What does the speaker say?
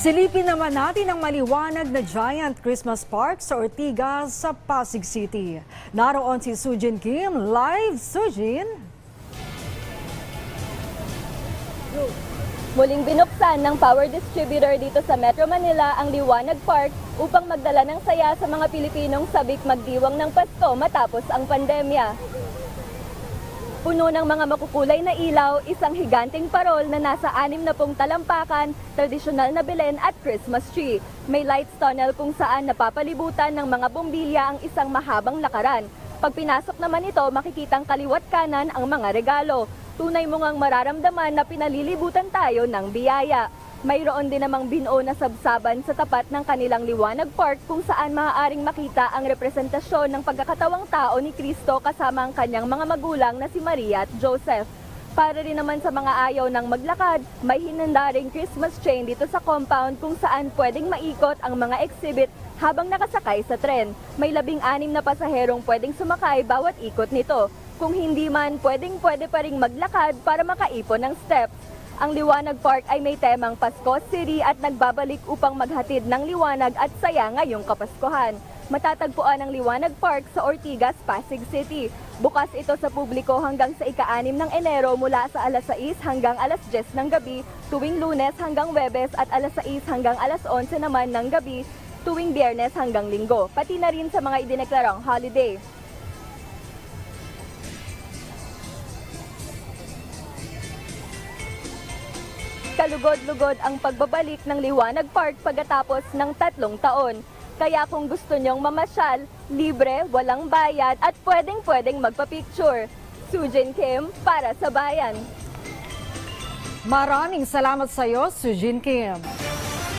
Silipin naman natin ang maliwanag na giant Christmas park sa Ortigas sa Pasig City. Naroon si Sujin Kim. Live, Sujin! Muling binuksan ng power distributor dito sa Metro Manila ang Liwanag Park upang magdala ng saya sa mga Pilipinong sabik magdiwang ng Pasko matapos ang pandemya. Puno ng mga makukulay na ilaw, isang higanting parol na nasa anim na pong talampakan, tradisyonal na Belen at Christmas tree. May lights tunnel kung saan napapalibutan ng mga bombilya ang isang mahabang lakaran. Pag pinasok naman ito, makikitang kaliwat kanan ang mga regalo. Tunay mo ngang mararamdaman na pinalilibutan tayo ng biyaya. Mayroon din namang binuo na sabsaban sa tapat ng kanilang liwanag park kung saan maaaring makita ang representasyon ng pagkakatawang tao ni Kristo kasama ang kanyang mga magulang na si Maria at Joseph. Para rin naman sa mga ayaw ng maglakad, may hinanda ring Christmas train dito sa compound kung saan pwedeng maikot ang mga exhibit habang nakasakay sa tren. May labing anim na pasaherong pwedeng sumakay bawat ikot nito. Kung hindi man, pwedeng pwede pa ring maglakad para makaipon ng steps. Ang Liwanag Park ay may temang Pasko City at nagbabalik upang maghatid ng liwanag at saya ngayong Kapaskuhan. Matatagpuan ang Liwanag Park sa Ortigas, Pasig City. Bukas ito sa publiko hanggang sa ika-6 ng Enero mula sa alas 6 hanggang alas 10 ng gabi, tuwing lunes hanggang webes at alas 6 hanggang alas 11 naman ng gabi, tuwing biyernes hanggang linggo, pati na rin sa mga idineklarang holiday. Kalugod-lugod ang pagbabalik ng Liwanag Park pagkatapos ng tatlong taon. Kaya kung gusto nyong mamasyal, libre, walang bayad at pwedeng-pwedeng magpa-picture. Sujin Kim para sa bayan. Maraming salamat sa iyo, Sujin Kim.